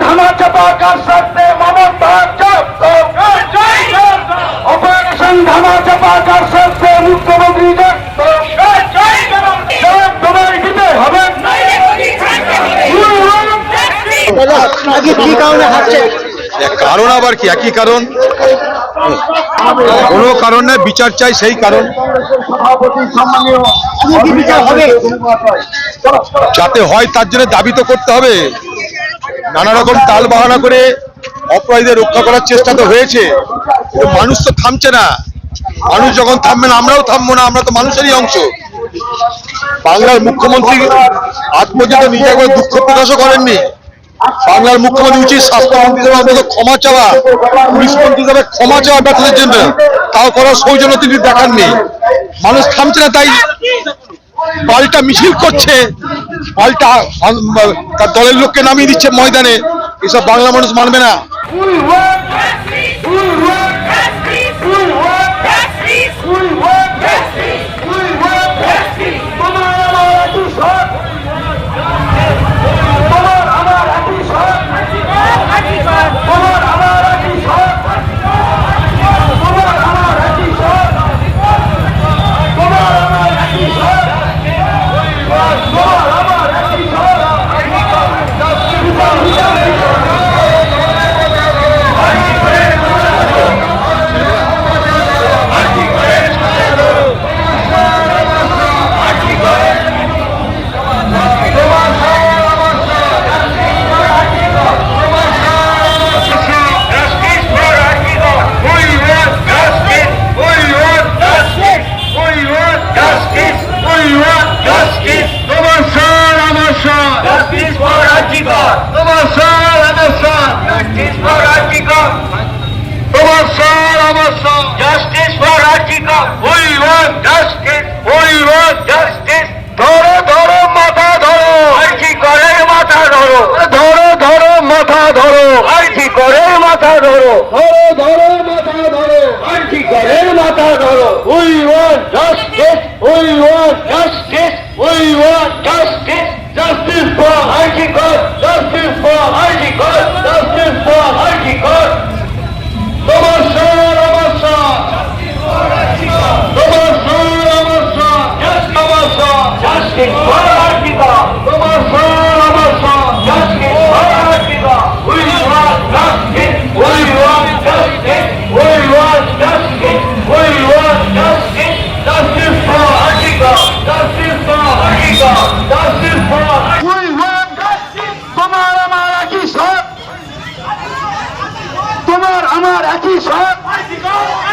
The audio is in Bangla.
ধামা চাপা কার সাথে মমতা অপারেশন ধামা চাপা কার সাথে মুখ্যমন্ত্রী কারণে আবার কি? একই কারণ? কোনো কারণে বিচার চাই সেই কারণ। যাতে হয় তার জন্য দাবি তো করতে হবে। নানা রকম তাল বাহানা করে অপরাধীদের রক্ষা করার চেষ্টা তো হয়েছে মানুষ তো থামছে না। মানুষ যখন থামবে না আমরাও থামবো না, আমরা তো মানুষেরই অংশ। বাংলার মুখ্যমন্ত্রী পর্যন্ত নিজে একবার দুঃখ প্রকাশও করেননি। বাংলার মুখ্যমন্ত্রী উচিত স্বাস্থ্যমন্ত্রী অন্তত ক্ষমা চাওয়া পুলিশ মন্ত্রী হিসেবে ক্ষমা চাওয়া ব্যর্থদের জন্য। তাও করার সৌজন্য তিনি দেখাননি। মানুষ থামছে না, তাই পাল্টা মিছিল করছে। পাল্টা তার দলের লোককে নামিয়ে দিচ্ছে ময়দানে। এসব বাংলা মানুষ মানবে না। Want justice. We want justice. ধরো ধরো মাথা ধরো আইসি করে মাথা ধরো ধরো ধরো মাথা ধরো আইসি করে মাথা ধরো ধরো ধরো Aqui, só. Vai, de!